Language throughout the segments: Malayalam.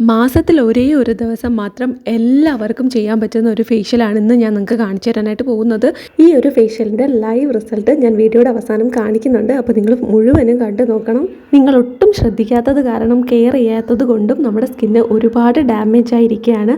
മാസത്തിൽ ഒരേ ഒരു ദിവസം മാത്രം എല്ലാവർക്കും ചെയ്യാൻ പറ്റുന്ന ഒരു ഫേഷ്യലാണ് ഇന്ന് ഞാൻ നിങ്ങൾക്ക് കാണിച്ചു തരാനായിട്ട് പോകുന്നത്. ഈ ഒരു ഫേഷ്യലിന്റെ ലൈവ് റിസൾട്ട് ഞാൻ വീഡിയോയുടെ അവസാനം കാണിക്കുന്നുണ്ട്. അപ്പോൾ നിങ്ങൾ മുഴുവനും കണ്ടു നോക്കണം. നിങ്ങൾ ഒട്ടും ശ്രദ്ധിക്കാത്തത് കാരണം കെയർ ചെയ്യാത്തത് കൊണ്ടും നമ്മുടെ സ്കിന്ന് ഒരുപാട് ഡാമേജ് ആയിരിക്കുകയാണ്.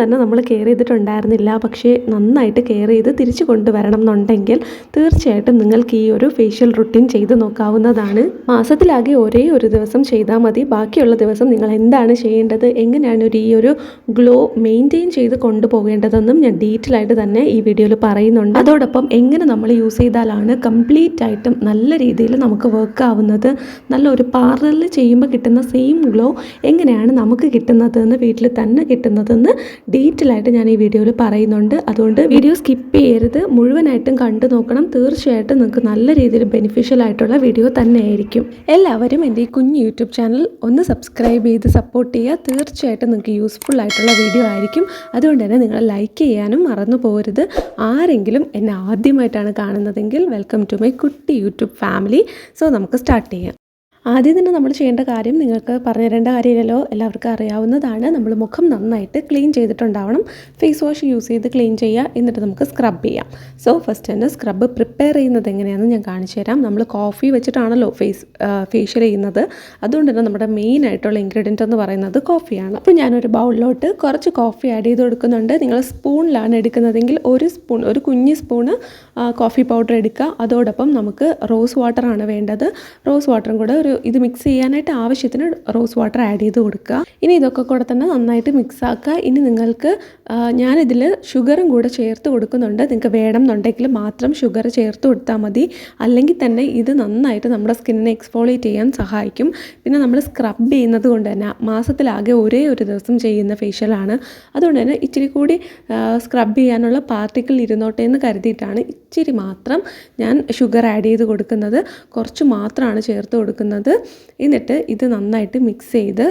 തന്നെ നമ്മൾ കെയർ ചെയ്തിട്ടുണ്ടായിരുന്നില്ല. പക്ഷേ നന്നായിട്ട് കെയർ ചെയ്ത് തിരിച്ചു കൊണ്ടുവരണം എന്നുണ്ടെങ്കിൽ തീർച്ചയായിട്ടും നിങ്ങൾക്ക് ഈ ഒരു ഫേഷ്യൽ റുട്ടീൻ ചെയ്ത് നോക്കാവുന്നതാണ്. മാസത്തിലാകെ ഒരേ ഒരു ദിവസം ചെയ്താൽ മതി. ബാക്കിയുള്ള ദിവസം നിങ്ങൾ എന്താണ് ചെയ്യേണ്ടത്? എങ്ങനെയാണ് ഒരു ഈ ഒരു ഗ്ലോ മെയിന്റെയിൻ ചെയ്ത് കൊണ്ടുപോകേണ്ടതെന്നും ഞാൻ ഡീറ്റെയിൽ ആയിട്ട് തന്നെ ഈ വീഡിയോയിൽ പറയുന്നുണ്ട്. അതോടൊപ്പം എങ്ങനെ നമ്മൾ യൂസ് ചെയ്താലാണ് കംപ്ലീറ്റ് ആയിട്ടും നല്ല രീതിയിൽ നമുക്ക് വർക്ക് ആവുന്നത്. നല്ല ഒരു പാർലറിൽ ചെയ്യുമ്പോൾ കിട്ടുന്ന സെയിം ഗ്ലോ എങ്ങനെയാണ് നമുക്ക് കിട്ടുന്നതെന്ന് വീട്ടിൽ തന്നെ കിട്ടുന്നതെന്ന് ഡീറ്റെയിൽ ആയിട്ട് ഞാൻ ഈ വീഡിയോയിൽ പറയുന്നുണ്ട്. അതുകൊണ്ട് വീഡിയോ സ്കിപ്പ് ചെയ്യരുത്. മുഴുവനായിട്ടും കണ്ടു നോക്കണം. തീർച്ചയായിട്ടും നിങ്ങൾക്ക് നല്ല രീതിയിൽ ബെനിഫിഷ്യൽ ആയിട്ടുള്ള വീഡിയോ തന്നെയായിരിക്കും. എല്ലാവരും എന്റെ ഈ കുഞ്ഞ് യൂട്യൂബ് ചാനൽ ഒന്ന് സബ്സ്ക്രൈബ് ചെയ്ത് സപ്പോർട്ട് ചെയ്യുക. തീർച്ചയായിട്ടും നിങ്ങൾക്ക് യൂസ്ഫുൾ ആയിട്ടുള്ള വീഡിയോ ആയിരിക്കും. അതുകൊണ്ട് തന്നെ നിങ്ങൾ ലൈക്ക് ചെയ്യാനും മറന്നു പോകരുത്. ആരെങ്കിലും എന്നെ ആദ്യമായിട്ടാണ് കാണുന്നതെങ്കിൽ വെൽക്കം ടു മൈ കുട്ടി യൂട്യൂബ് ഫാമിലി സോ നമുക്ക് സ്റ്റാർട്ട് ചെയ്യാം. ആദ്യം തന്നെ നമ്മൾ ചെയ്യേണ്ട കാര്യം നിങ്ങൾക്ക് പറഞ്ഞു തരേണ്ട കാര്യമില്ലല്ലോ. എല്ലാവർക്കും അറിയാവുന്നതാണ്. നമ്മൾ മുഖം നന്നായിട്ട് ക്ലീൻ ചെയ്തിട്ടുണ്ടാവണം. ഫേസ് വാഷ് യൂസ് ചെയ്ത് ക്ലീൻ ചെയ്യുക. എന്നിട്ട് നമുക്ക് സ്ക്രബ് ചെയ്യാം. സോ ഫസ്റ്റ് തന്നെ സ്ക്രബ് പ്രിപ്പയർ ചെയ്യുന്നത് എങ്ങനെയാണെന്ന് ഞാൻ കാണിച്ചു തരാം. നമ്മൾ കോഫി വെച്ചിട്ടാണല്ലോ ഫേസ് ഫേഷ്യൽ ചെയ്യുന്നത്. അതുകൊണ്ട് തന്നെ നമ്മുടെ മെയിൻ ആയിട്ടുള്ള ഇൻഗ്രീഡിയന്റ് എന്ന് പറയുന്നത് കോഫിയാണ് അപ്പോൾ ഞാനൊരു ബൗളിലോട്ട് കുറച്ച് കോഫി ആഡ് ചെയ്ത് കൊടുക്കുന്നുണ്ട്. നിങ്ങൾ സ്പൂണിലാണ് എടുക്കുന്നതെങ്കിൽ ഒരു സ്പൂൺ ഒരു കുഞ്ഞ് സ്പൂണ് കോഫി പൗഡർ എടുക്കുക. അതോടൊപ്പം നമുക്ക് റോസ് വാട്ടറാണ് വേണ്ടത്. റോസ് വാട്ടറും കൂടെ ഒരു ഇത് മിക്സ് ചെയ്യാനായിട്ട് ആവശ്യത്തിന് റോസ് വാട്ടർ ആഡ് ചെയ്ത് കൊടുക്കുക. ഇനി ഇതൊക്കെ കൂടെ തന്നെ നന്നായിട്ട് മിക്സ് ആക്കുക. ഇനി നിങ്ങൾക്ക് ഞാനിതിൽ ഷുഗറും കൂടെ ചേർത്ത് കൊടുക്കുന്നുണ്ട്. നിങ്ങൾക്ക് വേണം എന്നുണ്ടെങ്കിൽ മാത്രം ഷുഗർ ചേർത്ത് കൊടുത്താൽ മതി. അല്ലെങ്കിൽ തന്നെ ഇത് നന്നായിട്ട് നമ്മുടെ സ്കിന്നിനെ എക്സ്ഫോളിയേറ്റ് ചെയ്യാൻ സഹായിക്കും. പിന്നെ നമ്മൾ സ്ക്രബ് ചെയ്യുന്നത് കൊണ്ട് തന്നെ മാസത്തിലാകെ ഒരേ ഒരു ദിവസം ചെയ്യുന്ന ഫേഷ്യലാണ് അതുകൊണ്ട് തന്നെ ഇച്ചിരി കൂടി സ്ക്രബ് ചെയ്യാനുള്ള പാർട്ടിക്കിൾ ഇരുന്നോട്ടെ എന്ന് കരുതിയിട്ടാണ് ഇച്ചിരി മാത്രം ഞാൻ ഷുഗർ ആഡ് ചെയ്ത് കൊടുക്കുന്നത്. കുറച്ച് മാത്രമാണ് ചേർത്ത് കൊടുക്കുന്നത്. എന്നിട്ട് ഇത് നന്നായിട്ട് മിക്സ് ചെയ്ത്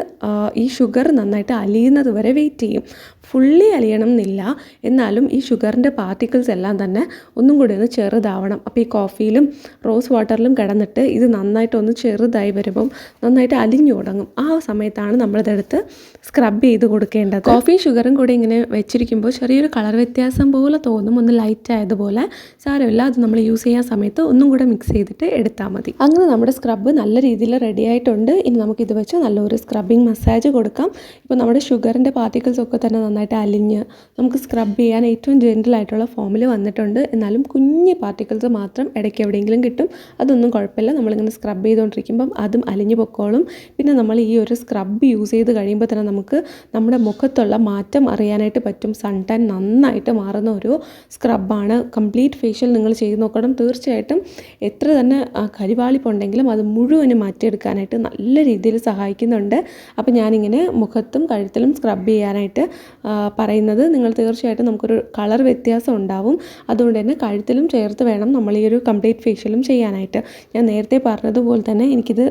ഈ ഷുഗർ നന്നായിട്ട് അലിയുന്നത് വരെ വെയിറ്റ് ചെയ്യും. ഫുള്ളി അലിയണം എന്നില്ല. എന്നാലും ഈ ഷുഗറിന്റെ പാർട്ടിക്കിൾസ് എല്ലാം തന്നെ ഒന്നും കൂടി ഒന്ന് ചെറുതാവണം. അപ്പോൾ ഈ കോഫിയിലും റോസ് വാട്ടറിലും കിടന്നിട്ട് ഇത് നന്നായിട്ടൊന്ന് ചെറുതായി വരുമ്പം നന്നായിട്ട് അലിഞ്ഞു തുടങ്ങും. ആ സമയത്താണ് നമ്മളിതെടുത്ത് സ്ക്രബ് ചെയ്ത് കൊടുക്കേണ്ടത്. കോഫിയും ഷുഗറും കൂടി ഇങ്ങനെ വെച്ചിരിക്കുമ്പോൾ ചെറിയൊരു കളർ വ്യത്യാസം പോലെ തോന്നും. ഒന്ന് ലൈറ്റ് ആയതുപോലെ സാരമില്ല. അത് നമ്മൾ യൂസ് ചെയ്യാൻ സമയത്ത് ഒന്നും കൂടെ മിക്സ് ചെയ്തിട്ട് എടുത്താൽ മതി. അങ്ങനെ നമ്മുടെ സ്ക്രബ്ബ് നല്ല രീതിയിൽ റെഡി ആയിട്ടുണ്ട്. ഇനി നമുക്കിത് വെച്ച് നല്ലൊരു സ്ക്രബിങ് മസാജ് കൊടുക്കാം. ഇപ്പോൾ നമ്മുടെ ഷുഗറിന്റെ പാർട്ടിക്കിൾസ് ഒക്കെ തന്നെ നന്നായിട്ട് അലിഞ്ഞ് നമുക്ക് സ്ക്രബ് ചെയ്യാൻ ഏറ്റവും ജെന്റൽ ആയിട്ടുള്ള ഫോമിൽ വന്നിട്ടുണ്ട്. എന്നാലും കുഞ്ഞ് പാർട്ടിക്കിൾസ് മാത്രം ഇടയ്ക്ക് എവിടെയെങ്കിലും കിട്ടും. അതൊന്നും കുഴപ്പമില്ല. നമ്മളിങ്ങനെ സ്ക്രബ് ചെയ്തുകൊണ്ടിരിക്കുമ്പം അതും അലിഞ്ഞു പൊക്കോളും. പിന്നെ നമ്മൾ ഈ ഒരു സ്ക്രബ് യൂസ് ചെയ്ത് കഴിയുമ്പോൾ തന്നെ നമുക്ക് നമ്മുടെ മുഖത്തുള്ള മാറ്റം അറിയാനായിട്ട് പറ്റും. സൺ ടാൻ നന്നായിട്ട് മാറുന്ന ഒരു സ്ക്രബാണ് കംപ്ലീറ്റ് ഫേഷ്യൽ നിങ്ങൾ ചെയ്ത് നോക്കണം. തീർച്ചയായിട്ടും എത്ര തന്നെ കരിവാളിപ്പുണ്ടെങ്കിലും അത് മുഴുവനും മാറ്റിയെടുക്കാനായിട്ട് നല്ല രീതിയിൽ സഹായിക്കുന്നുണ്ട്. അപ്പോൾ ഞാനിങ്ങനെ മുഖത്തും കഴുത്തിലും സ്ക്രബ് ചെയ്യാനായിട്ട് പറയുന്നത് നിങ്ങൾ തീർച്ചയായിട്ടും നമുക്കൊരു കളർ വ്യത്യാസം ഉണ്ടാവും. അതുകൊണ്ട് തന്നെ കഴുത്തിലും ചേർത്ത് വേണം നമ്മൾ ഈ ഒരു കംപ്ലീറ്റ് ഫേഷ്യലും ചെയ്യാനായിട്ട്. ഞാൻ നേരത്തെ പറഞ്ഞതുപോലെ തന്നെ എനിക്കിത്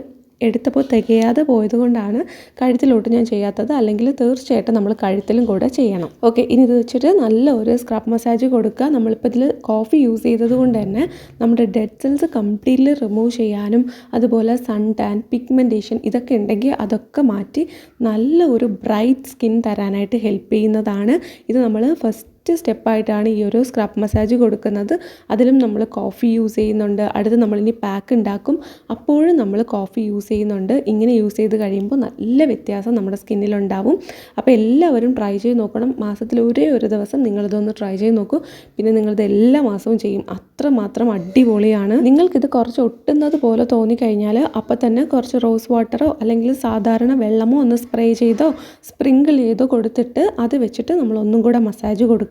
എടുത്തപ്പോൾ തികയാതെ പോയതുകൊണ്ടാണ് കഴുത്തിലോട്ട് ഞാൻ ചെയ്യാത്തത്. അല്ലെങ്കിൽ തീർച്ചയായിട്ടും നമ്മൾ കഴുത്തിലും കൂടെ ചെയ്യണം. ഓക്കെ ഇനി ഇത് വെച്ചിട്ട് നല്ല ഒരു സ്ക്രബ് മസാജ് കൊടുക്കുക. നമ്മളിപ്പോൾ ഇതിൽ കോഫി യൂസ് ചെയ്തത് കൊണ്ട് തന്നെ നമ്മുടെ ഡെഡ് സെൽസ് കംപ്ലീറ്റ്ലി റിമൂവ് ചെയ്യാനും അതുപോലെ സൺ ടാൻ പിഗ്മെന്റേഷൻ ഇതൊക്കെ ഉണ്ടെങ്കിൽ അതൊക്കെ മാറ്റി നല്ല ഒരു ബ്രൈറ്റ് സ്കിൻ തരാനായിട്ട് ഹെൽപ്പ് ചെയ്യുന്നതാണ്. ഇത് നമ്മൾ ഫസ്റ്റ് ഫസ്റ്റ് സ്റ്റെപ്പായിട്ടാണ് ഈ ഒരു സ്ക്രബ് മസാജ് കൊടുക്കുന്നത്. അതിലും നമ്മൾ കോഫി യൂസ് ചെയ്യുന്നുണ്ട്. അടുത്ത് നമ്മളിനി പാക്ക് ഉണ്ടാക്കും. അപ്പോഴും നമ്മൾ കോഫി യൂസ് ചെയ്യുന്നുണ്ട്. ഇങ്ങനെ യൂസ് ചെയ്ത് കഴിയുമ്പോൾ നല്ല വ്യത്യാസം നമ്മുടെ സ്കിന്നിലുണ്ടാവും അപ്പോൾ എല്ലാവരും ട്രൈ ചെയ്ത് നോക്കണം. മാസത്തിൽ ഒരേ ഒരു ദിവസം നിങ്ങളിതൊന്ന് ട്രൈ ചെയ്ത് നോക്കൂ. പിന്നെ നിങ്ങളിത് എല്ലാ മാസവും ചെയ്യും. അത്രമാത്രം അടിപൊളിയാണ്. നിങ്ങൾക്കിത് കുറച്ച് ഒട്ടുന്നത് പോലെ തോന്നിക്കഴിഞ്ഞാൽ അപ്പോൾ തന്നെ കുറച്ച് റോസ് വാട്ടറോ അല്ലെങ്കിൽ സാധാരണ വെള്ളമോ ഒന്ന് സ്പ്രേ ചെയ്തോ സ്പ്രിങ്കിൾ ചെയ്തോ കൊടുത്തിട്ട് അത് വെച്ചിട്ട് നമ്മൾ ഒന്നും കൂടെ മസാജ് കൊടുക്കുക.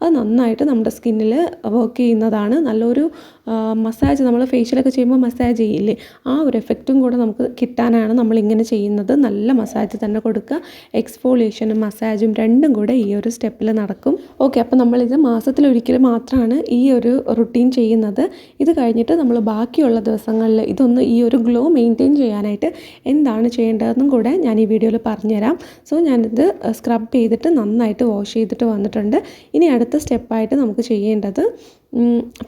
അത് നന്നായിട്ട് നമ്മുടെ സ്കിന്നിൽ വർക്ക് ചെയ്യുന്നതാണ്. നല്ലൊരു മസാജ് നമ്മൾ ഫേഷ്യലൊക്കെ ചെയ്യുമ്പോൾ മസാജ് ചെയ്യില്ലേ? ആ ഒരു എഫക്റ്റും കൂടെ നമുക്ക് കിട്ടാനാണ് നമ്മളിങ്ങനെ ചെയ്യുന്നത്. നല്ല മസാജ് തന്നെ കൊടുക്കുക. എക്സ്ഫോളിയേഷനും മസാജും രണ്ടും കൂടെ ഈ ഒരു സ്റ്റെപ്പിൽ നടക്കും. ഓക്കെ അപ്പോൾ നമ്മളിത് മാസത്തിലൊരിക്കൽ മാത്രമാണ് ഈ ഒരു റുട്ടീൻ ചെയ്യുന്നത്. ഇത് കഴിഞ്ഞിട്ട് നമ്മൾ ബാക്കിയുള്ള ദിവസങ്ങളിൽ ഇതൊന്ന് ഈ ഒരു ഗ്ലോ മെയിന്റെയിൻ ചെയ്യാനായിട്ട് എന്താണ് ചെയ്യേണ്ടതെന്നും കൂടെ ഞാൻ ഈ വീഡിയോയിൽ പറഞ്ഞുതരാം. സോ ഞാനിത് സ്ക്രബ് ചെയ്തിട്ട് നന്നായിട്ട് വാഷ് ചെയ്തിട്ട് വന്നിട്ടുണ്ട്. ഇനി അടുത്ത സ്റ്റെപ്പായിട്ട് നമുക്ക് ചെയ്യേണ്ടത്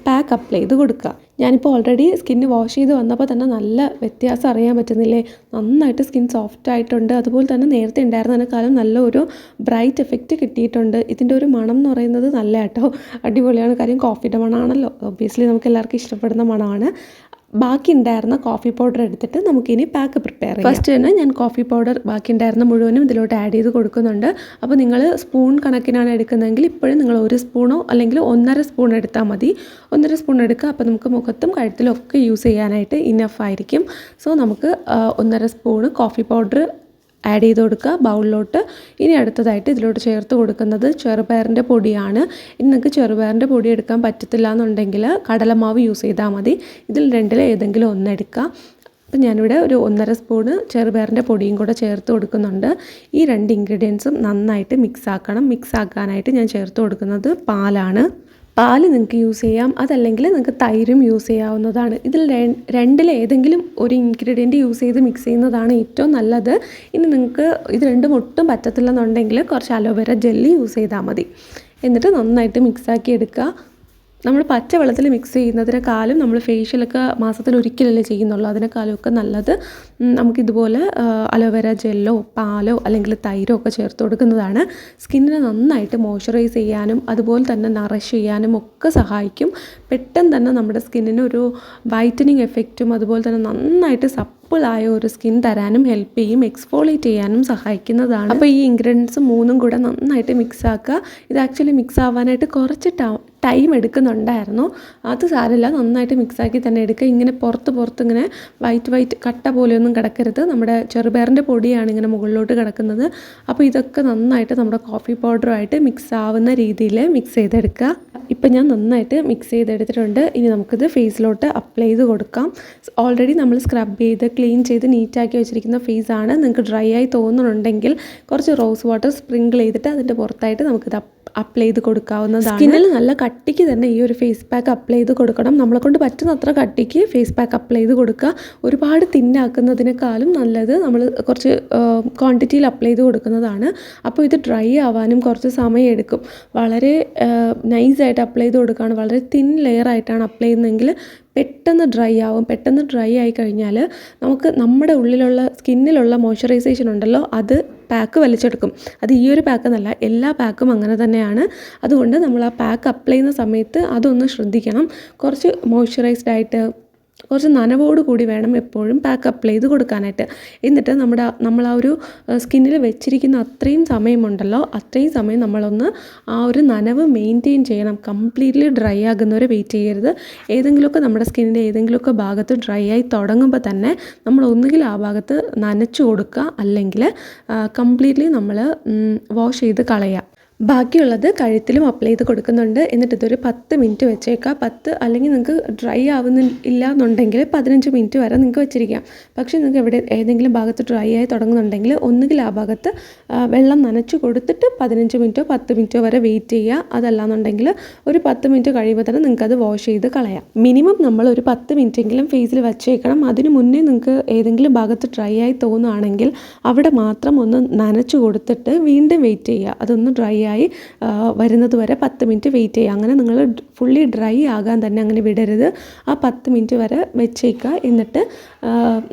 പാക്ക് അപ്ലൈ ചെയ്ത് കൊടുക്കുക. ഞാനിപ്പോൾ ഓൾറെഡി സ്കിന്ന് വാഷ് ചെയ്ത് വന്നപ്പോൾ തന്നെ നല്ല വ്യത്യാസം അറിയാൻ പറ്റുന്നില്ലേ? നന്നായിട്ട് സ്കിൻ സോഫ്റ്റ് ആയിട്ടുണ്ട്. അതുപോലെ തന്നെ നേരത്തെ ഉണ്ടായിരുന്ന ഉണ്ടായിരുന്നതിനേക്കാളും നല്ല ഒരു ബ്രൈറ്റ് എഫക്റ്റ് കിട്ടിയിട്ടുണ്ട്. ഇതിന്റെ ഒരു മണം എന്ന് പറയുന്നത് നല്ല കേട്ടോ. അടിപൊളിയാണ്. കാര്യം കോഫിയുടെ മണമാണല്ലോ ഒബ്വിയസ്ലി നമുക്ക് എല്ലാവർക്കും ഇഷ്ടപ്പെടുന്ന മണമാണ്. ബാക്കി ഉണ്ടായിരുന്ന കോഫി പൗഡർ എടുത്തിട്ട് നമുക്കിനി പാക്ക് പ്രിപ്പയർ ചെയ്യാം. ഫസ്റ്റ് തന്നെ ഞാൻ കോഫി പൗഡർ ബാക്കി ഉണ്ടായിരുന്ന മുഴുവനും ഇതിലോട്ട് ആഡ് ചെയ്ത് കൊടുക്കുന്നുണ്ട്. അപ്പോൾ നിങ്ങൾ സ്പൂൺ കണക്കിനാണ് എടുക്കുന്നതെങ്കിൽ ഇപ്പോഴും നിങ്ങൾ ഒരു സ്പൂണോ അല്ലെങ്കിൽ ഒന്നര സ്പൂൺ എടുത്താൽ മതി. ഒന്നര സ്പൂൺ എടുക്കുക. അപ്പോൾ നമുക്ക് മുഖത്തും കഴുത്തിലും ഒക്കെ യൂസ് ചെയ്യാനായിട്ട് ഇനഫ് ആയിരിക്കും. സോ നമുക്ക് ഒന്നര സ്പൂണ് കോഫി പൗഡർ ആഡ് ചെയ്ത് കൊടുക്കുക. ബൗളിലോട്ട് ഇനി അടുത്തതായിട്ട് ഇതിലോട്ട് ചേർത്ത് കൊടുക്കുന്നത് ചെറുപയറിന്റെ പൊടിയാണ്. ഇനി നിങ്ങൾക്ക് ചെറുപയറിന്റെ പൊടി എടുക്കാൻ പറ്റത്തില്ല എന്നുണ്ടെങ്കിൽ കടലമാവ് യൂസ് ചെയ്താൽ മതി. ഇതിൽ രണ്ടിൽ ഏതെങ്കിലും ഒന്നെടുക്കുക അപ്പം ഞാനിവിടെ ഒരു ഒന്നര സ്പൂണ് ചെറുപയറിന്റെ പൊടിയും കൂടെ ചേർത്ത് കൊടുക്കുന്നുണ്ട്. ഈ രണ്ട് ഇൻഗ്രീഡിയൻസും നന്നായിട്ട് മിക്സ് ആക്കണം. മിക്സ് ആക്കാനായിട്ട് ഞാൻ ചേർത്ത് കൊടുക്കുന്നത് പാലാണ്. പാൽ നിങ്ങൾക്ക് യൂസ് ചെയ്യാം അതല്ലെങ്കിൽ നിങ്ങൾക്ക് തൈരും യൂസ് ചെയ്യാവുന്നതാണ്. ഇതിൽ രണ്ടിൽ ഏതെങ്കിലും ഒരു ഇൻഗ്രീഡിയന്റ് യൂസ് ചെയ്ത് മിക്സ് ചെയ്യുന്നതാണ് ഏറ്റവും നല്ലത്. ഇനി നിങ്ങൾക്ക് ഇത് രണ്ടും ഒട്ടും പറ്റത്തില്ലെന്നുണ്ടെങ്കിൽ കുറച്ച് അലോവേര ജെല്ലി യൂസ് ചെയ്താൽ മതി. എന്നിട്ട് നന്നായിട്ട് മിക്സാക്കി എടുക്കുക. നമ്മൾ പച്ചവെള്ളത്തിൽ മിക്സ് ചെയ്യുന്നതിനേക്കാളും നമ്മൾ ഫേഷ്യലൊക്കെ മാസത്തിൽ ഒരിക്കലല്ലേ ചെയ്യുന്നുള്ളൂ. അതിനേക്കാളും ഒക്കെ നല്ലത് നമുക്കിതുപോലെ അലോവേര ജെല്ലോ പാലോ അല്ലെങ്കിൽ തൈരോ ഒക്കെ ചേർത്ത് കൊടുക്കുന്നതാണ്. സ്കിന്നിനെ നന്നായിട്ട് മോയ്സ്ചറൈസ് ചെയ്യാനും അതുപോലെ തന്നെ നറിഷ് ചെയ്യാനും ഒക്കെ സഹായിക്കും. പെട്ടെന്ന് തന്നെ നമ്മുടെ സ്കിന്നിന് ഒരു വൈറ്റനിങ് എഫക്റ്റും അതുപോലെ തന്നെ നന്നായിട്ട് സപ്പിളായ ഒരു സ്കിൻ തരാനും ഹെൽപ്പ് ചെയ്യും എക്സ്ഫോളിയേറ്റ് ചെയ്യാനും സഹായിക്കുന്നതാണ്. അപ്പോൾ ഈ ഇൻഗ്രീഡിയൻസ് മൂന്നും കൂടെ നന്നായിട്ട് മിക്സ് ആക്കുക. ഇത് ആക്ച്വലി മിക്സ് ആവാനായിട്ട് കുറച്ച് ടൈം എടുക്കുന്നുണ്ടായിരുന്നു. അത് സാരമില്ല. നന്നായിട്ട് മിക്സാക്കി തന്നെ എടുക്കുക ഇങ്ങനെ പുറത്ത് പുറത്ത് ഇങ്ങനെ വൈറ്റ് വൈറ്റ് കട്ട പോലെയൊന്നും കിടക്കരുത്. നമ്മുടെ ചെറുപയറിന്റെ പൊടിയാണ് ഇങ്ങനെ മുകളിലോട്ട് കിടക്കുന്നത്. അപ്പോൾ ഇതൊക്കെ നന്നായിട്ട് നമ്മുടെ കോഫി പൗഡറുമായിട്ട് മിക്സ് ആവുന്ന രീതിയിൽ മിക്സ് ചെയ്തെടുക്കുക ഇപ്പം ഞാൻ നന്നായിട്ട് മിക്സ് ചെയ്തെടുത്തിട്ടുണ്ട്. ഇനി നമുക്കിത് ഫേസിലോട്ട് അപ്ലൈ ചെയ്ത് കൊടുക്കാം. ഓൾറെഡി നമ്മൾ സ്ക്രബ് ചെയ്ത് ക്ലീൻ ചെയ്ത് നീറ്റാക്കി വെച്ചിരിക്കുന്ന ഫേസാണ് നിങ്ങൾക്ക് ഡ്രൈ ആയി തോന്നുന്നുണ്ടെങ്കിൽ കുറച്ച് റോസ് വാട്ടർ സ്പ്രിങ്കിൾ ചെയ്തിട്ട് അതിന്റെ പുറത്തായിട്ട് നമുക്കിത് അപ്ലൈ ചെയ്ത് കൊടുക്കാവുന്നതാണ്. സ്കിന്നിൽ നല്ല കട്ടിക്ക് തന്നെ ഈ ഒരു ഫേസ് പാക്ക് അപ്ലൈ ചെയ്ത് കൊടുക്കണം. നമ്മളെ കൊണ്ട് പറ്റുന്ന അത്ര കട്ടിക്ക് ഫേസ് പാക്ക് അപ്ലൈ ചെയ്ത് കൊടുക്കുക. ഒരുപാട് തിന്നാക്കുന്നതിനേക്കാളും നല്ലത് നമ്മൾ കുറച്ച് ക്വാണ്ടിറ്റിയിൽ അപ്ലൈ ചെയ്ത് കൊടുക്കുന്നതാണ്. അപ്പോൾ ഇത് ഡ്രൈ ആവാനും കുറച്ച് സമയം എടുക്കും. വളരെ നൈസായിട്ട് അപ്ലൈ ചെയ്ത് കൊടുക്കുകയാണ്. വളരെ തിൻ ലെയർ ആയിട്ടാണ് അപ്ലൈ ചെയ്യുന്നതെങ്കിൽ പെട്ടെന്ന് ഡ്രൈ ആവും. പെട്ടെന്ന് ഡ്രൈ ആയി കഴിഞ്ഞാൽ നമുക്ക് നമ്മുടെ ഉള്ളിലുള്ള സ്കിന്നിലുള്ള മോയ്സ്ചറൈസേഷൻ ഉണ്ടല്ലോ അത് പാക്ക് വലിച്ചെടുക്കും. അത് ഈ ഒരു പാക്ക് എന്നല്ല എല്ലാ പാക്കും അങ്ങനെ തന്നെയാണ്. അതുകൊണ്ട് നമ്മൾ ആ പാക്ക് അപ്ലൈ ചെയ്യുന്ന സമയത്ത് അതൊന്ന് ശ്രദ്ധിക്കണം. കുറച്ച് മോയ്സ്ചറൈസ്ഡ് ആയിട്ട് കുറച്ച് നനവോട് കൂടി വേണം എപ്പോഴും പാക്ക് അപ്ലൈ ചെയ്ത് കൊടുക്കാനായിട്ട്. എന്നിട്ട് നമ്മുടെ നമ്മൾ ആ ഒരു സ്കിന്നിൽ വെച്ചിരിക്കുന്ന അത്രയും സമയമുണ്ടല്ലോ അത്രയും സമയം നമ്മളൊന്ന് ആ ഒരു നനവ് മെയിന്റെയിൻ ചെയ്യണം. കംപ്ലീറ്റ്ലി ഡ്രൈ ആകുന്നവരെ വെയിറ്റ് ചെയ്യരുത്. ഏതെങ്കിലുമൊക്കെ നമ്മുടെ സ്കിന്നിന്റെ ഏതെങ്കിലുമൊക്കെ ഭാഗത്ത് ഡ്രൈ ആയി തുടങ്ങുമ്പോൾ തന്നെ നമ്മൾ ഒന്നുകിൽ ആ ഭാഗത്ത് നനച്ചു കൊടുക്കുക അല്ലെങ്കിൽ കംപ്ലീറ്റ്ലി നമ്മൾ വാഷ് ചെയ്ത് കളയുക. ബാക്കിയുള്ളത് കഴുത്തിലും അപ്ലൈ ചെയ്ത് കൊടുക്കുന്നുണ്ട്. എന്നിട്ട് ഇതൊരു പത്ത് മിനിറ്റ് വെച്ചേക്കാം. പത്ത് അല്ലെങ്കിൽ നിങ്ങൾക്ക് ഡ്രൈ ആവുന്നില്ല എന്നുണ്ടെങ്കിൽ പതിനഞ്ച് മിനിറ്റ് വരെ നിങ്ങൾക്ക് വെച്ചിരിക്കാം. പക്ഷേ നിങ്ങൾക്ക് എവിടെ ഏതെങ്കിലും ഭാഗത്ത് ഡ്രൈ ആയി തുടങ്ങുന്നുണ്ടെങ്കിൽ ഒന്നുകിൽ ആ ഭാഗത്ത് വെള്ളം നനച്ച് കൊടുത്തിട്ട് പതിനഞ്ച് മിനിറ്റോ പത്ത് മിനിറ്റോ വരെ വെയിറ്റ് ചെയ്യുക. അതല്ലാന്നുണ്ടെങ്കിൽ ഒരു പത്ത് മിനിറ്റ് കഴിയുമ്പോൾ തന്നെ നിങ്ങൾക്ക് അത് വാഷ് ചെയ്ത് കളയാം. മിനിമം നമ്മൾ ഒരു പത്ത് മിനിറ്റെങ്കിലും ഫേസിൽ വെച്ചേക്കണം. അതിന് മുന്നേ നിങ്ങൾക്ക് ഏതെങ്കിലും ഭാഗത്ത് ഡ്രൈ ആയി തോന്നുകയാണെങ്കിൽ അവിടെ മാത്രം ഒന്ന് നനച്ച് കൊടുത്തിട്ട് വീണ്ടും വെയിറ്റ് ചെയ്യുക. അതൊന്ന് ഡ്രൈ ആ, വരുന്നത് വരെ പത്ത് മിനിറ്റ് വെയിറ്റ് ചെയ്യുക. അങ്ങനെ നിങ്ങൾ ഫുള്ളി ഡ്രൈ ആകാൻ തന്നെ അങ്ങനെ വിടരുത്. ആ പത്ത് മിനിറ്റ് വരെ വെച്ചേക്കുക. എന്നിട്ട്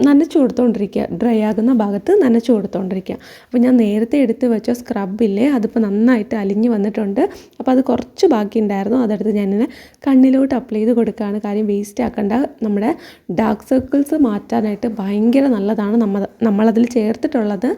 നനച്ചു കൊടുത്തോണ്ടിരിക്കുക. ഡ്രൈ ആകുന്ന ഭാഗത്ത് നനച്ചു കൊടുത്തുകൊണ്ടിരിക്കുക അപ്പോൾ ഞാൻ നേരത്തെ എടുത്ത് വെച്ച സ്ക്രബില്ലേ അതിപ്പോൾ നന്നായിട്ട് അലിഞ്ഞ് വന്നിട്ടുണ്ട്. അപ്പോൾ അത് കുറച്ച് ബാക്കി ഉണ്ടായിരുന്നു. അതെടുത്ത് ഞാനിങ്ങനെ കണ്ണിലോട്ട് അപ്ലൈ ചെയ്ത് കൊടുക്കുകയാണ്. കാര്യം വേസ്റ്റ് ആക്കേണ്ട. നമ്മുടെ ഡാർക്ക് സർക്കിൾസ് മാറ്റാനായിട്ട് ഭയങ്കര നല്ലതാണ് നമ്മൾ നമ്മളതിൽ ചേർത്തിട്ടുള്ളത്.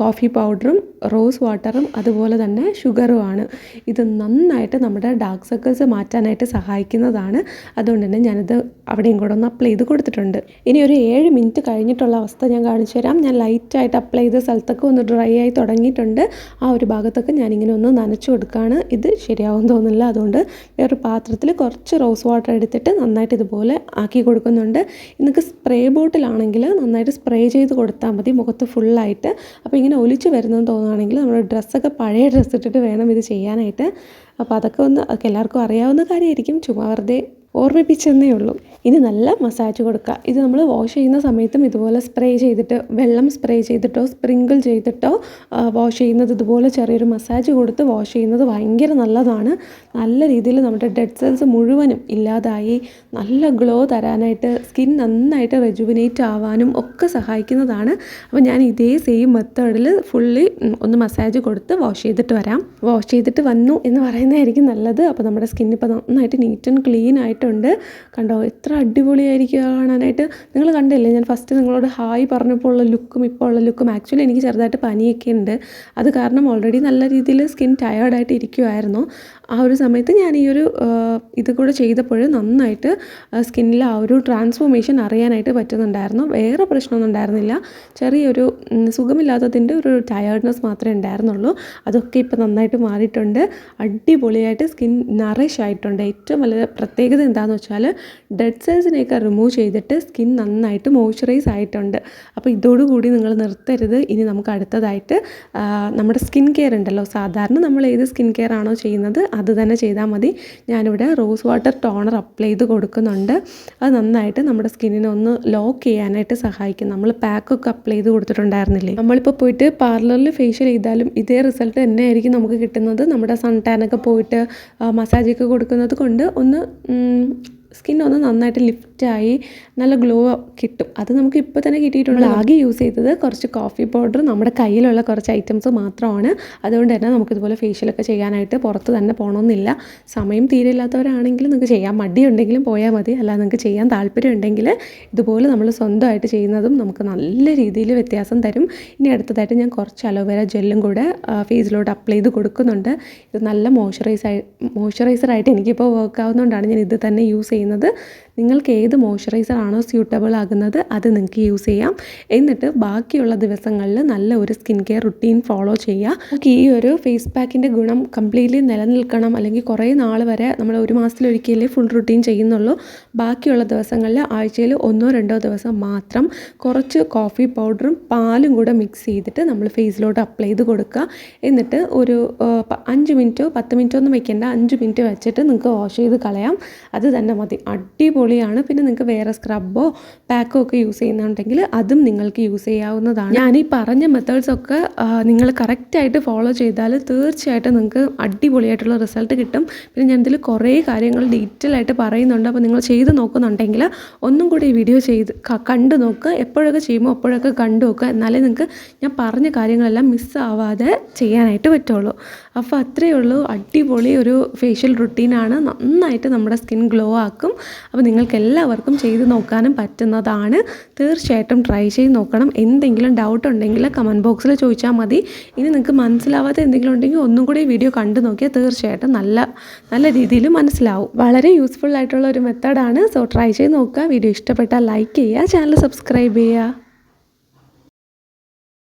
കോഫി പൗഡറും റോസ് വാട്ടറും അതുപോലെ തന്നെ ഷുഗറുമാണ് ഇത് നന്നായിട്ട് നമ്മുടെ ഡാർക്ക് സർക്കിൾസ് മാറ്റാനായിട്ട് സഹായിക്കുന്നതാണ്. അതുകൊണ്ട് തന്നെ ഞാനിത് അവിടെയും കൂടെ ഒന്ന് അപ്ലൈ ചെയ്ത് കൊടുത്തിട്ടുണ്ട്. ഇനി ഒരു ഏഴ് മിനിറ്റ് കഴിഞ്ഞിട്ടുള്ള അവസ്ഥ ഞാൻ കാണിച്ചു തരാം. ഞാൻ ലൈറ്റായിട്ട് അപ്ലൈ ചെയ്ത സ്ഥലത്തൊക്കെ ഒന്ന് ഡ്രൈ ആയി തുടങ്ങിയിട്ടുണ്ട്. ആ ഒരു ഭാഗത്തൊക്കെ ഞാനിങ്ങനെ ഒന്ന് നനച്ചു കൊടുക്കുകയാണ് ഇത് ശരിയാവും തോന്നുന്നില്ല. അതുകൊണ്ട് വേറൊരു പാത്രത്തിൽ കുറച്ച് റോസ് വാട്ടർ എടുത്തിട്ട് നന്നായിട്ട് ഇതുപോലെ ആക്കി കൊടുക്കുന്നുണ്ട്. നിങ്ങൾക്ക് സ്പ്രേ ബോട്ടിലാണെങ്കിൽ നന്നായിട്ട് സ്പ്രേ ചെയ്ത് കൊടുത്താൽ മതി. മുഖത്ത് ഫുള്ളായിട്ട് അപ്പോൾ ഇങ്ങനെ ഒലിച്ച് വരുന്നതെന്ന് തോന്നുകയാണെങ്കിൽ നമ്മൾ ഡ്രസ്സൊക്കെ പഴയ ഡ്രസ്സ് ഇട്ടിട്ട് വേണം ഇത് ചെയ്യാനായിട്ട്. അപ്പോൾ അതൊക്കെ ഒന്ന് എല്ലാവർക്കും അറിയാവുന്ന കാര്യമായിരിക്കും. ചുമ്മാ വെറുതെ ഓർമ്മിപ്പിച്ചെന്നേ ഉള്ളൂ. ഇനി നല്ല മസാജ് കൊടുക്കുക. ഇത് നമ്മൾ വാഷ് ചെയ്യുന്ന സമയത്തും ഇതുപോലെ സ്പ്രേ ചെയ്തിട്ട് വെള്ളം സ്പ്രേ ചെയ്തിട്ടോ സ്പ്രിങ്കിൾ ചെയ്തിട്ടോ വാഷ് ചെയ്യുന്നത് ഇതുപോലെ ചെറിയൊരു മസാജ് കൊടുത്ത് വാഷ് ചെയ്യുന്നത് ഭയങ്കര നല്ലതാണ്. നല്ല രീതിയിൽ നമ്മുടെ ഡെഡ് സെൽസ് മുഴുവനും ഇല്ലാതായി നല്ല ഗ്ലോ തരാനായിട്ട് സ്കിൻ നന്നായിട്ട് റെജുവിനേറ്റ് ആവാനും ഒക്കെ സഹായിക്കുന്നതാണ്. അപ്പോൾ ഞാൻ ഇതേ സെയിം മെത്തേഡിൽ ഫുള്ളി ഒന്ന് മസാജ് കൊടുത്ത് വാഷ് ചെയ്തിട്ട് വരാം. വാഷ് ചെയ്തിട്ട് വന്നു എന്ന് പറയുന്നതായിരിക്കും നല്ലത്. അപ്പോൾ നമ്മുടെ സ്കിൻ നന്നായിട്ട് നീറ്റ് ആൻഡ് ക്ലീൻ ആയിട്ടുണ്ട് കണ്ടോ എത്ര അടിപൊളിയായിരിക്കും കാണാനായിട്ട്. നിങ്ങൾ കണ്ടില്ലേ ഞാൻ ഫസ്റ്റ് നിങ്ങളോട് ഹായ് പറഞ്ഞപ്പോൾ ഉള്ള ലുക്കും ഇപ്പോൾ ഉള്ള ലുക്കും ആക്ച്വലി എനിക്ക് ചെറുതായിട്ട് പനിയൊക്കെ ഉണ്ട്. അത് കാരണം ഓൾറെഡി നല്ല രീതിയിൽ സ്കിൻ ടയേർഡായിട്ട് ഇരിക്കുമായിരുന്നു ആ ഒരു സമയത്ത് ഞാൻ ഈ ഒരു ഇത് കൂടെ ചെയ്തപ്പോൾ നന്നായിട്ട് സ്കിന്നിൽ ആ ഒരു ട്രാൻസ്ഫോർമേഷൻ അറിയാനായിട്ട് പറ്റുന്നുണ്ടായിരുന്നു. വേറെ പ്രശ്നമൊന്നും ഉണ്ടായിരുന്നില്ല. ചെറിയൊരു സുഖമില്ലാത്തതിന്റെ ഒരു ടയേർഡ്നെസ് മാത്രമേ ഉണ്ടായിരുന്നുള്ളൂ. അതൊക്കെ ഇപ്പോൾ നന്നായിട്ട് മാറിയിട്ടുണ്ട്. അടിപൊളിയായിട്ട് സ്കിൻ നറിഷ് ആയിട്ടുണ്ട്. ഏറ്റവും വലിയ പ്രത്യേകത എന്താണെന്ന് വെച്ചാൽ ഡെഡ് സെൽസിനെയൊക്കെ റിമൂവ് ചെയ്തിട്ട് സ്കിൻ നന്നായിട്ട് മോയ്സ്ചറൈസ് ആയിട്ടുണ്ട്. അപ്പോൾ ഇതോടുകൂടി നിങ്ങൾ നിർത്തരുത്. ഇനി നമുക്ക് അടുത്തതായിട്ട് നമ്മുടെ സ്കിൻ കെയർ ഉണ്ടല്ലോ. സാധാരണ നമ്മൾ ഏത് സ്കിൻ കെയർ ആണോ ചെയ്യുന്നത് അത് തന്നെ ചെയ്താൽ മതി. ഞാനിവിടെ റോസ് വാട്ടർ ടോണർ അപ്ലൈ ചെയ്ത് കൊടുക്കുന്നുണ്ട്. അത് നന്നായിട്ട് നമ്മുടെ സ്കിന്നിനെ ഒന്ന് ലോക്ക് ചെയ്യാനായിട്ട് സഹായിക്കും. നമ്മൾ പാക്കൊക്കെ അപ്ലൈ ചെയ്ത് കൊടുത്തിട്ടുണ്ടായിരുന്നില്ലേ? നമ്മളിപ്പോൾ പോയിട്ട് പാർലറിൽ ഫേഷ്യൽ ചെയ്താലും ഇതേ റിസൾട്ട് തന്നെ ആയിരിക്കും നമുക്ക് കിട്ടുന്നത്. നമ്മുടെ സൺ ടാനൊക്കെ പോയിട്ട് മസാജൊക്കെ കൊടുക്കുന്നത് കൊണ്ട് ഒന്ന് സ്കിൻ ഒന്ന് നന്നായിട്ട് ലിഫ്റ്റായി നല്ല ഗ്ലോ കിട്ടും. അത് നമുക്ക് ഇപ്പോൾ തന്നെ കിട്ടിയിട്ടുണ്ട്. ആകെ യൂസ് ചെയ്തത് കുറച്ച് കോഫി പൗഡർ നമ്മുടെ കയ്യിലുള്ള കുറച്ച് ഐറ്റംസ് മാത്രമാണ്. അതുകൊണ്ട് തന്നെ നമുക്കിതുപോലെ ഫേഷ്യലൊക്കെ ചെയ്യാനായിട്ട് പുറത്ത് തന്നെ പോകണമെന്നില്ല സമയം തീരെ ഇല്ലാത്തവരാണെങ്കിൽ നിങ്ങൾക്ക് ചെയ്യാൻ മടിയുണ്ടെങ്കിലും പോയാൽ മതി. അല്ലാതെ നിങ്ങൾക്ക് ചെയ്യാൻ താല്പര്യം ഉണ്ടെങ്കിൽ ഇതുപോലെ നമ്മൾ സ്വന്തമായിട്ട് ചെയ്യുന്നതും നമുക്ക് നല്ല രീതിയിൽ വ്യത്യാസം തരും. ഇനി അടുത്തതായിട്ട് ഞാൻ കുറച്ച് അലോവേര ജെല്ലും കൂടെ ഫേസിലോട്ട് അപ്ലൈ ചെയ്ത് കൊടുക്കുന്നുണ്ട്. ഇത് നല്ല മോയ്സ്ചറൈസ് ആയി മോയ്സ്ചറൈസറായിട്ട് എനിക്കിപ്പോൾ വർക്ക് ആവുന്നതുകൊണ്ടാണ് ഞാൻ ഇത് തന്നെ യൂസ് ചെയ്യുന്നത്. നിങ്ങൾക്ക് ഏത് മോയ്സ്ചറൈസർ ആണോ സ്യൂട്ടബിൾ ആകുന്നത് അത് നിങ്ങൾക്ക് യൂസ് ചെയ്യാം. എന്നിട്ട് ബാക്കിയുള്ള ദിവസങ്ങളിൽ നല്ല ഒരു സ്കിൻ കെയർ റുട്ടീൻ ഫോളോ ചെയ്യുക. നമുക്ക് ഈ ഒരു ഫേസ് പാക്കിന്റെ ഗുണം കംപ്ലീറ്റ്ലി നിലനിൽക്കണം. അല്ലെങ്കിൽ കുറേ നാൾ വരെ നമ്മൾ ഒരു മാസത്തിലൊരിക്കലേ ഫുൾ റുട്ടീൻ ചെയ്യുന്നുള്ളൂ. ബാക്കിയുള്ള ദിവസങ്ങളിൽ ആഴ്ചയിൽ ഒന്നോ രണ്ടോ ദിവസം മാത്രം കുറച്ച് കോഫി പൗഡറും പാലും കൂടെ മിക്സ് ചെയ്തിട്ട് നമ്മൾ ഫേസിലോട്ട് അപ്ലൈ ചെയ്ത് കൊടുക്കുക. എന്നിട്ട് ഒരു അഞ്ച് മിനിറ്റോ പത്ത് മിനിറ്റോ ഒന്നും വെക്കേണ്ട. അഞ്ച് മിനിറ്റ് വെച്ചിട്ട് നിങ്ങൾക്ക് വാഷ് ചെയ്ത് കളയാം. അത് തന്നെ അടിപൊളിയാണ്. പിന്നെ നിങ്ങൾക്ക് വേറെ സ്ക്രബോ പാക്കോ ഒക്കെ യൂസ് ചെയ്യുന്നുണ്ടെങ്കിൽ അതും നിങ്ങൾക്ക് യൂസ് ചെയ്യാവുന്നതാണ്. ഞാൻ ഈ പറഞ്ഞ മെത്തേഡ്സ് ഒക്കെ നിങ്ങൾ കറക്റ്റായിട്ട് ഫോളോ ചെയ്താൽ തീർച്ചയായിട്ടും നിങ്ങൾക്ക് അടിപൊളിയായിട്ടുള്ള റിസൾട്ട് കിട്ടും. പിന്നെ ഞാൻ ഇതിൽ കുറേ കാര്യങ്ങൾ ഡീറ്റെയിൽ ആയിട്ട് പറയുന്നുണ്ട്. അപ്പോൾ നിങ്ങൾ ചെയ്ത് നോക്കുന്നുണ്ടെങ്കിൽ ഒന്നും കൂടി ഈ വീഡിയോ ചെയ്ത് കണ്ടു നോക്കുക എപ്പോഴൊക്കെ ചെയ്യുമ്പോൾ അപ്പോഴൊക്കെ കണ്ടു നോക്കുക എന്നാലേ നിങ്ങൾക്ക് ഞാൻ പറഞ്ഞ കാര്യങ്ങളെല്ലാം മിസ്സാവാതെ ചെയ്യാനായിട്ട് പറ്റുള്ളൂ. അപ്പോൾ അത്രയേ ഉള്ളൂ. അടിപൊളി ഒരു ഫേഷ്യൽ റുട്ടീനാണ് നന്നായിട്ട് നമ്മുടെ സ്കിൻ ഗ്ലോ ആക്കും. അപ്പോൾ നിങ്ങൾക്ക് എല്ലാവർക്കും ചെയ്ത് നോക്കാനും പറ്റുന്നതാണ്. തീർച്ചയായിട്ടും ട്രൈ ചെയ്ത് നോക്കണം. എന്തെങ്കിലും ഡൗട്ട് ഉണ്ടെങ്കിൽ കമന്റ് ബോക്സിൽ ചോദിച്ചാൽ മതി. ഇനി നിങ്ങൾക്ക് മനസ്സിലാവാത്ത എന്തെങ്കിലും ഉണ്ടെങ്കിൽ ഒന്നും കൂടി വീഡിയോ കണ്ടു നോക്കിയാൽ തീർച്ചയായിട്ടും നല്ല നല്ല രീതിയിൽ മനസ്സിലാവും. വളരെ യൂസ്ഫുൾ ആയിട്ടുള്ള ഒരു മെത്തേഡാണ് സോ ട്രൈ ചെയ്ത് നോക്കുക. വീഡിയോ ഇഷ്ടപ്പെട്ടാൽ ലൈക്ക് ചെയ്യുക. ചാനൽ സബ്സ്ക്രൈബ് ചെയ്യുക.